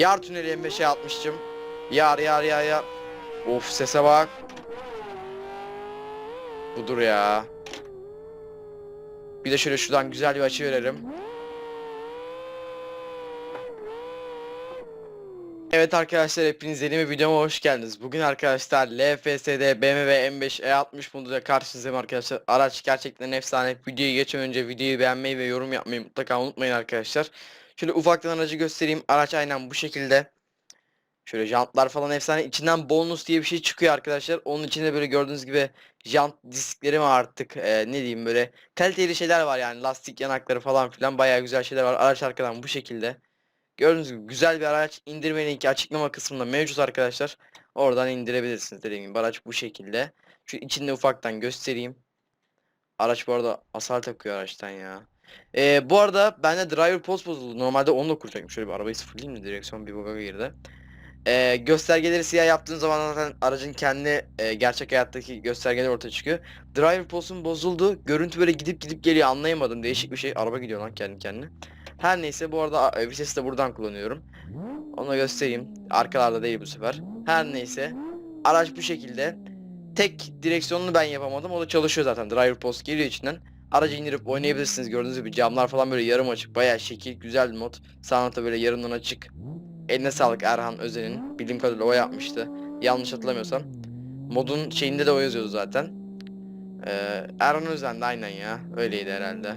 Yar tüneli M5'e atmıştım. Yar yar yar yar. Of sese bak. Budur ya. Bir de şöyle şuradan güzel bir açı verelim. Evet arkadaşlar hepiniz yeni bir videoma hoş geldiniz. Bugün arkadaşlar LFS'de BMW M5 E60 moduyla karşınızdayım arkadaşlar. Araç gerçekten efsane. Videoyu geçmeden önce videoyu beğenmeyi ve yorum yapmayı mutlaka unutmayın arkadaşlar. Şöyle ufaktan aracı göstereyim. Araç aynen bu şekilde. Şöyle jantlar falan efsane. İçinden bonus diye bir şey çıkıyor arkadaşlar. Onun içinde böyle gördüğünüz gibi jant diskleri mi artık e, ne diyeyim böyle kaliteli şeyler var yani lastik yanakları falan filan bayağı güzel şeyler var. Araç arkadan bu şekilde. Gördüğünüz gibi güzel bir araç indirme linki açıklama kısmında mevcut arkadaşlar. Oradan indirebilirsiniz dediğim gibi araç bu şekilde. Şu içinde ufaktan göstereyim. Araç bu arada asar takıyor araçtan ya. Ee, bu arada bende driver post bozuldu. Normalde onu da kuracaktım. Şöyle bir arabayı sıfırlayayım mı? Direksiyon bir bug'a girdi. Ee, göstergeleri siyah yaptığın zaman zaten aracın kendi e, gerçek hayattaki göstergeler ortaya çıkıyor. Driver post'um bozuldu. Görüntü böyle gidip gidip geliyor anlayamadım. Değişik bir şey. Araba gidiyor lan kendi kendine. Her neyse bu arada e, vitesi de buradan kullanıyorum. Onu göstereyim. Arkalarda değil bu sefer. Her neyse. Araç bu şekilde. Tek direksiyonunu ben yapamadım. O da çalışıyor zaten. Driver post geliyor içinden. Aracı indirip oynayabilirsiniz. Gördüğünüz gibi camlar falan böyle yarım açık. Bayağı şekil. Güzel bir mod. Sağında böyle yarımdan açık. Eline sağlık Erhan Özen'in. Bildiğim kadarıyla o yapmıştı. Yanlış hatırlamıyorsam. Modun şeyinde de o yazıyordu zaten. Ee, Erhan Özen de aynen ya. Öyleydi herhalde.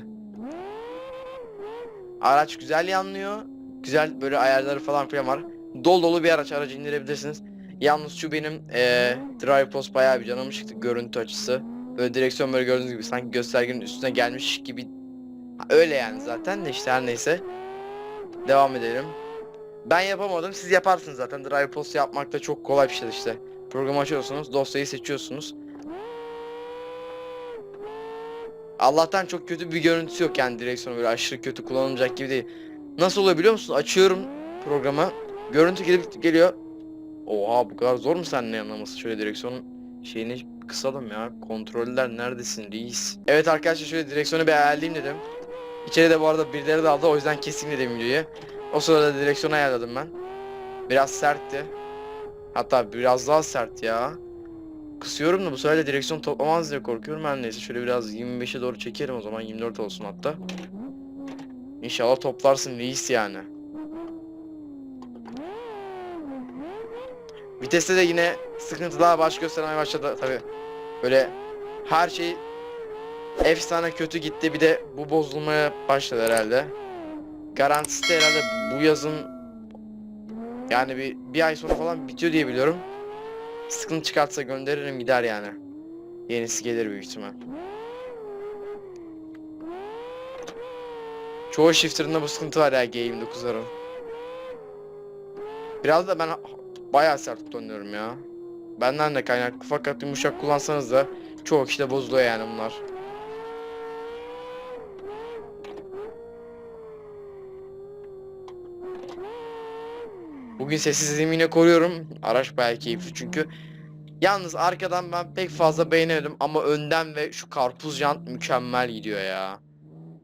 Araç güzel yanlıyor. Güzel böyle ayarları falan filan var. Dol dolu bir araç aracı indirebilirsiniz. Yalnız şu benim eee drive post bayağı bir canımı çıktı görüntü açısı. Böyle direksiyon böyle gördüğünüz gibi sanki göstergenin üstüne gelmiş gibi. Ha, Öyle yani zaten de işte her neyse. Devam edelim. Ben yapamadım siz yaparsınız zaten. Drive post yapmak da çok kolay bir şey işte. Programı açıyorsunuz dosyayı seçiyorsunuz. Allah'tan çok kötü bir görüntüsü yok yani direksiyonu böyle aşırı kötü kullanılacak gibi değil. Nasıl oluyor biliyor musun? Açıyorum programı. Görüntü gelip geliyor. Oha bu kadar zor mu seninle anlaması? Şöyle direksiyonun şeyini kısalım ya. Kontroller neredesin reis? Evet arkadaşlar şöyle direksiyonu bir ayarlayayım dedim. İçeride bu arada birileri de aldı o yüzden keseyim dedim videoyu. O sırada direksiyonu ayarladım ben. Biraz sertti. Hatta biraz daha sert ya. Kısıyorum da bu sefer de direksiyon toplamaz diye korkuyorum her neyse şöyle biraz 25'e doğru çekerim o zaman 24 olsun hatta. İnşallah toplarsın reis yani. Viteste de yine sıkıntılar baş göstermeye başladı tabi. Böyle her şey efsane kötü gitti bir de bu bozulmaya başladı herhalde. Garantisi de herhalde bu yazın yani bir, bir ay sonra falan bitiyor diye biliyorum. Sıkıntı çıkartsa gönderirim gider yani. Yenisi gelir büyük ihtimal. Çoğu shifter'ında bu sıkıntı var ya G29'ların. Biraz da ben bayağı sert kullanıyorum ya. Benden de kaynaklı fakat yumuşak kullansanız da çoğu kişide bozuluyor yani bunlar. Bugün sessizliğimi yine koruyorum. Araç bayağı keyifli çünkü. Yalnız arkadan ben pek fazla beğenemedim ama önden ve şu karpuz jant mükemmel gidiyor ya.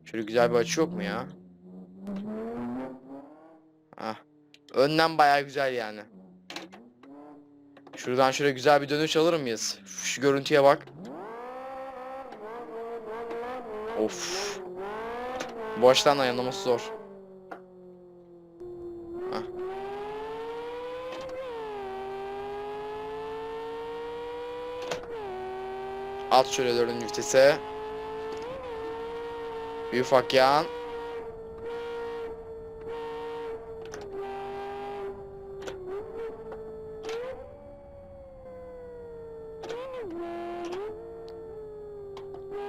Şöyle güzel bir açı yok mu ya? Ah. Önden bayağı güzel yani. Şuradan şöyle güzel bir dönüş alır mıyız? Şu görüntüye bak. Of. Bu açıdan ayarlaması zor. Hah. At şöyle dördüncü vitese. Bir ufak yan.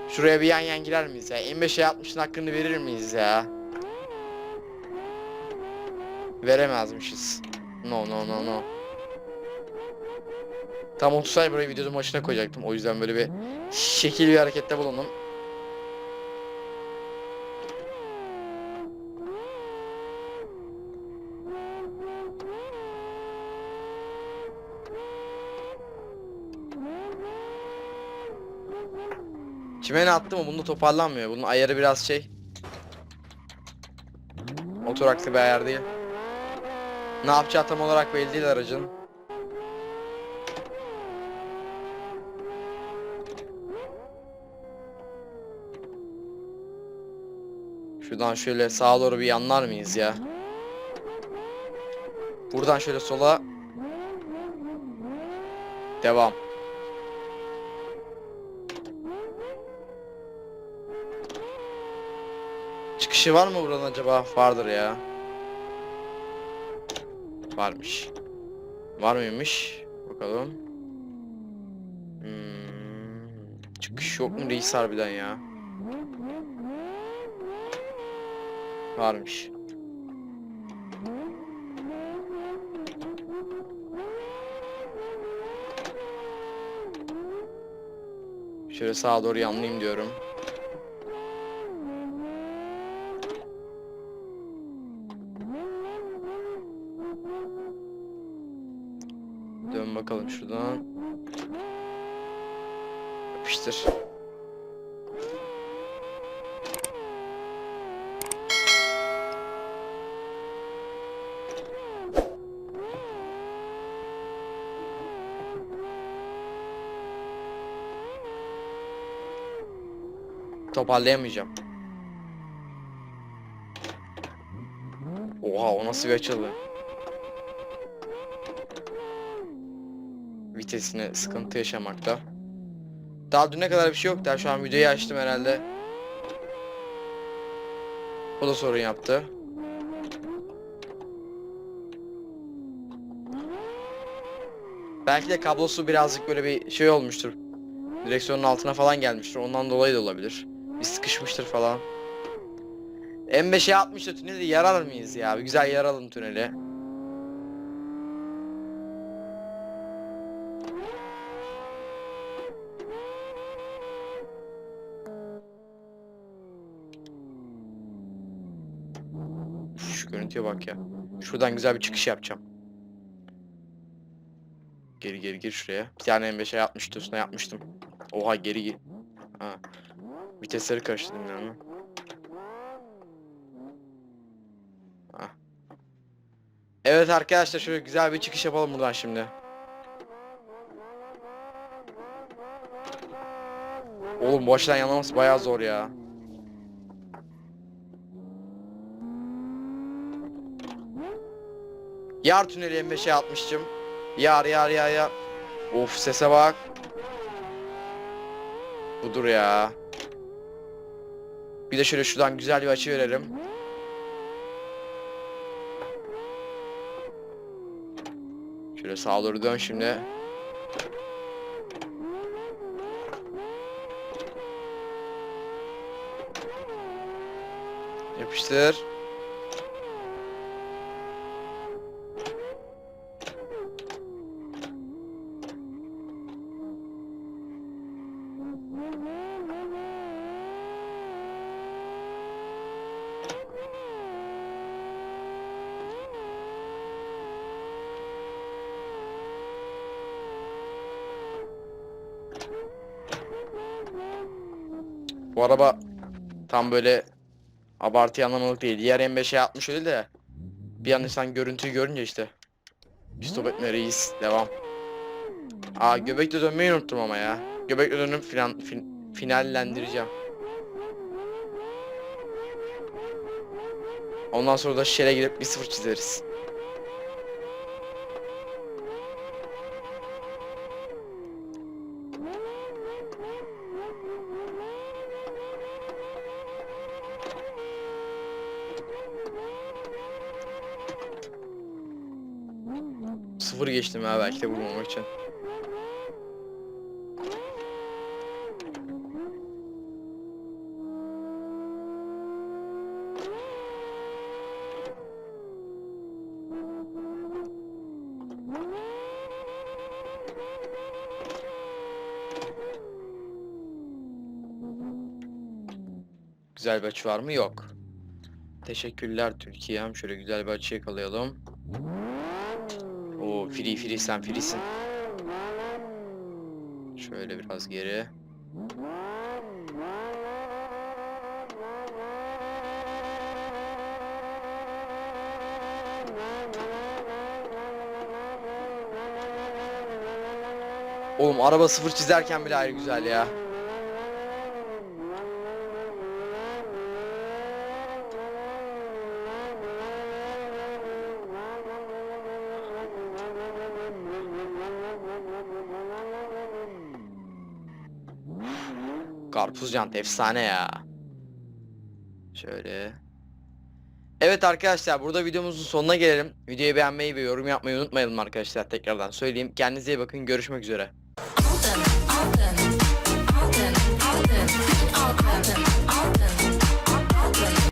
Şuraya bir yan yan girer miyiz ya? M5'e 60'ın hakkını verir miyiz ya? Veremezmişiz. No no no no. Tam 30 ay burayı videonun başına koyacaktım. O yüzden böyle bir şekil bir harekette bulundum. Çimene attım ama bunda toparlanmıyor. Bunun ayarı biraz şey. Oturaklı bir ayar değil. Ne yapacağı tam olarak belli değil aracın. Şuradan şöyle sağa doğru bir yanlar mıyız ya? Buradan şöyle sola Devam. Çıkışı var mı buranın acaba? Vardır ya. Varmış. Var mıymış? Bakalım. Hmm, çıkış yok mu reis harbiden ya? Varmış. Şöyle sağa doğru yanlayayım diyorum. Dön bakalım şuradan. Yapıştır. Toparlayamayacağım. Oha o nasıl bir açıldı? Vitesine sıkıntı yaşamakta. Daha düne kadar bir şey yoktu. Şu an videoyu açtım herhalde. O da sorun yaptı. Belki de kablosu birazcık böyle bir şey olmuştur. Direksiyonun altına falan gelmiştir. Ondan dolayı da olabilir. Bir sıkışmıştır falan. M5'e 60'da tüneli yarar mıyız ya? Bir güzel yaralım tüneli. Görüntüye bak ya. Şuradan güzel bir çıkış yapacağım. Geri geri gir şuraya. Bir tane M5'e 60 üstüne yapmıştım. Oha geri gir. Ha. Vitesleri karıştırdım yani. Evet arkadaşlar şöyle güzel bir çıkış yapalım buradan şimdi. Oğlum bu açıdan yanlaması bayağı zor ya. Yar tüneli M5'e atmıştım. Yar yar yar yar. Of sese bak. Budur ya. Bir de şöyle şuradan güzel bir açı verelim. Şöyle sağa doğru dön şimdi. Yapıştır. Bu araba tam böyle abartı anlamalık değil. Diğer M5'e 60 öyle de bir an insan görüntüyü görünce işte. Stop etme reis. Devam. Aa göbekle dönmeyi unuttum ama ya. Göbekle dönüp filan, fin, finallendireceğim. Ondan sonra da şere girip bir sıfır çizeriz. Sıfır geçtim ha belki de vurmamak için. güzel bir açı var mı? Yok. Teşekkürler Türkiye'm. Şöyle güzel bir açı yakalayalım. O free free sen freesin. Şöyle biraz geri. Oğlum araba sıfır çizerken bile ayrı güzel ya. Karpuz jant efsane ya. Şöyle. Evet arkadaşlar burada videomuzun sonuna gelelim. Videoyu beğenmeyi ve yorum yapmayı unutmayalım arkadaşlar tekrardan söyleyeyim. Kendinize iyi bakın görüşmek üzere. Alden, Alden, Alden, Alden, Alden, Alden.